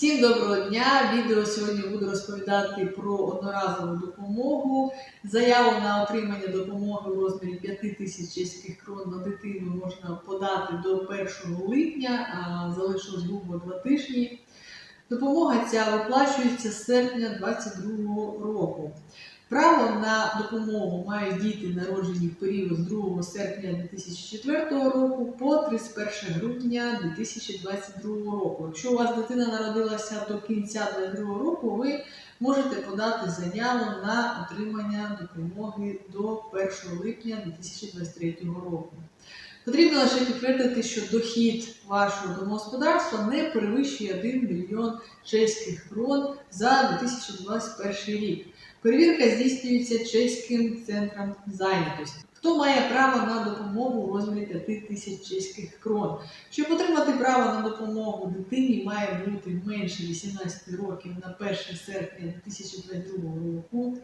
Всім доброго дня! Відео сьогодні буду розповідати про одноразову допомогу. Заяву на отримання допомоги у розмірі 5 тисяч чеських крон на дитину можна подати до 1 липня, а залишилось грубо 2 тижні. Допомога ця виплачується з серпня 2022 року. Право на допомогу мають діти, народжені в період з 2 серпня 2004 року по 31 грудня 2022 року. Якщо у вас дитина народилася до кінця 2022 року, ви можете подати заяву на отримання допомоги до 1 липня 2023 року. Потрібно лише підтвердити, що дохід вашого домогосподарства не перевищує 1 мільйон чеських крон за 2021 рік. Перевірка здійснюється чеським центром зайнятості. Хто має право на допомогу у розмірі 5 тисяч чеських крон? Щоб отримати право на допомогу дитині має бути менше 18 років на 1 серпня 2022 року.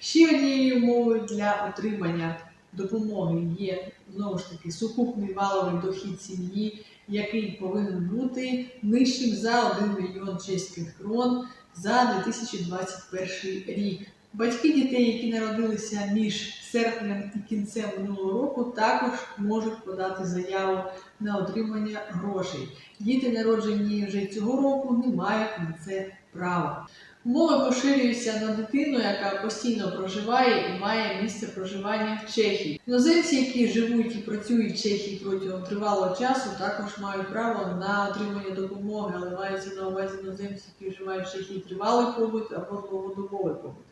Ще однією умовою для отримання допомоги є знову ж таки сукупний валовий дохід сім'ї, який повинен бути нижчим за 1 мільйон чеських крон за 2021 рік. Батьки дітей, які народилися між серпнем і кінцем минулого року, також можуть подати заяву на отримання грошей. Діти, народжені вже цього року, не мають на це права. Умови поширюються на дитину, яка постійно проживає і має місце проживання в Чехії. Іноземці, які живуть і працюють в Чехії протягом тривалого часу, також мають право на отримання допомоги, але мається на увазі іноземці, які вживають в Чехії тривалий побут або довгодобовий побут.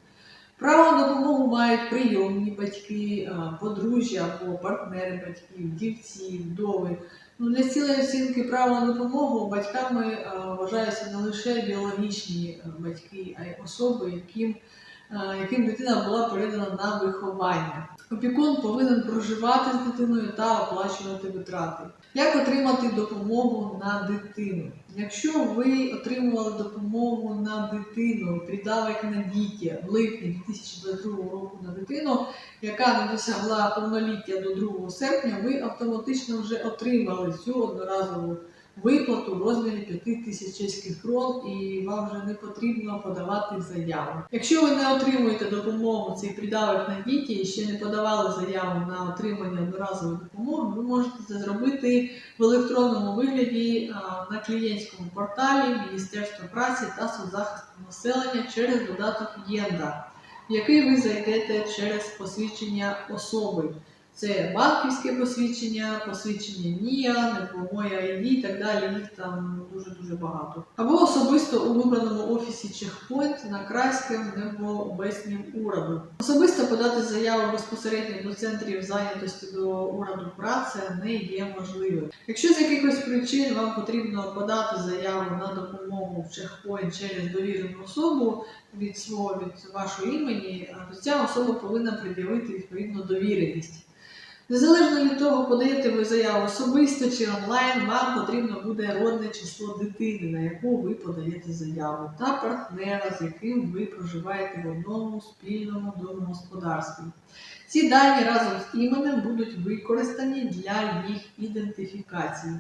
Право на допомогу мають прийомні батьки, подружжя або партнери батьків, дівці, вдови. Ну, для цілої оцінки права на допомогу батьками вважаються не лише біологічні батьки, а й особи, яким, яким дитина була передана на виховання. Опікун повинен проживати з дитиною та оплачувати витрати. Як отримати допомогу на дитину? Якщо ви отримували допомогу на дитину, придавок на діті в липні 2022 року на дитину, яка не досягла повноліття до 2 серпня, ви автоматично вже отримали цю одноразову виплату в розмірі 5 тисяч чеських крон, і вам вже не потрібно подавати заяву. Якщо ви не отримуєте допомогу цей придавок на діті і ще не подавали заяву на отримання одноразової допомоги, ви можете це зробити в електронному вигляді на клієнтському порталі Міністерства праці та соцзахисту населення через додаток ЄНДА, в який ви зайдете через посвідчення особи. Це банківське посвідчення, посвідчення НІА, або моя ID і так далі. Їх там дуже-дуже багато. Або особисто у вибраному офісі Чехпойнт на Крайському або обеснім ураду. Особисто подати заяву безпосередньо до центрів зайнятості до ураду праці не є можливим. Якщо з якихось причин вам потрібно подати заяву на допомогу в Чехпойнт через довірену особу від свого від вашого імені, то ця особа повинна пред'явити відповідну довіреність. Незалежно від того, подаєте ви заяву особисто чи онлайн, вам потрібно буде родне число дитини, на яку ви подаєте заяву, та партнера, з яким ви проживаєте в одному спільному домогосподарстві. Ці дані разом з іменем будуть використані для їх ідентифікації.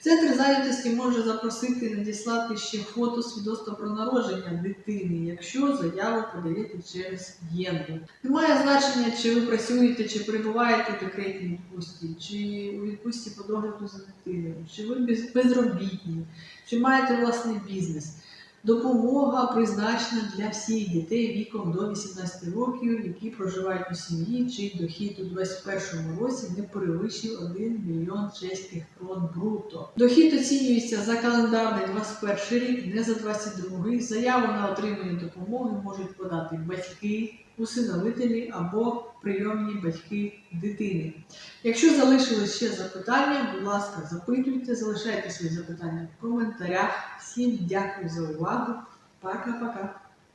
Центр зайнятості може запросити надіслати ще фото свідоцтва про народження дитини, якщо заяву подаєте через ЄНДУ. Немає значення, чи ви працюєте, чи перебуваєте в декретній відпустці, чи у відпустці по догляду за дитиною, чи ви безробітні, чи маєте власний бізнес. Допомога призначена для всіх дітей віком до 18 років, які проживають у сім'ї, чий дохід у 2021 році не перевищив 1 мільйон чеських крон бруто. Дохід оцінюється за календарний 21 рік, не за 22. Заяву на отримання допомоги можуть подати батьки, усиновителі або прийомні батьки дитини. Якщо залишились ще запитання, будь ласка, запитуйте, залишайте свої запитання в коментарях. Всім дякую за увагу. Пока-пока.